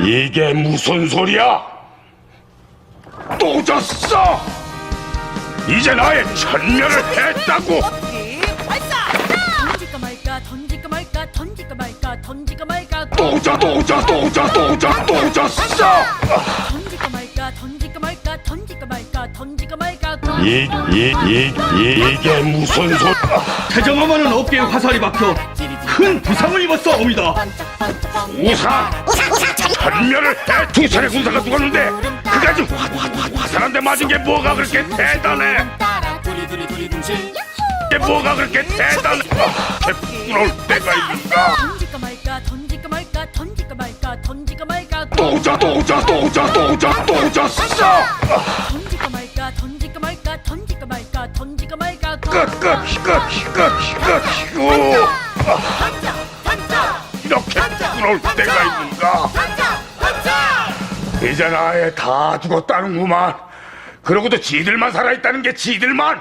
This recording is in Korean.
이게 무슨 소리야? 또 졌어! 이제 나의 천멸을 했다고! 던질까 말까 던질까 말까 던질까 말까 던질까 말까 또 져, 또 져, 또 져, 또 져, 또 졌어! 던질까 말까 던질까 말까 던질까 말까 던질까 말까 이, 이, 이, 이, 이게 무슨 소리? 태정어머는 어깨에 화살이 박혀 큰 부상을 입었사옵니다. 우사! 해! 두 차례 군사가 죽었는데 그까지 화, 화, 화, 화살한테 맞은 게 뭐가 그렇게 대단해? 이게 뭐가 그렇게 대단해? 아, 개뿔올 때가 있는가? 던질까 말까 던질까 말까 던질까 말까 던질까 말까 또 져, 또 져, 또 져, 또 져, 또 졌어! 던질까 말까 던질까 말까 던질까 말까 던질까 말까 끝, 끝, 끝, 끝, 끝, 휴! 이렇게 부러울 때가 있는가? 이제 아예 다 죽었다는구만. 그러고도 지들만 살아있다는 게 지들만.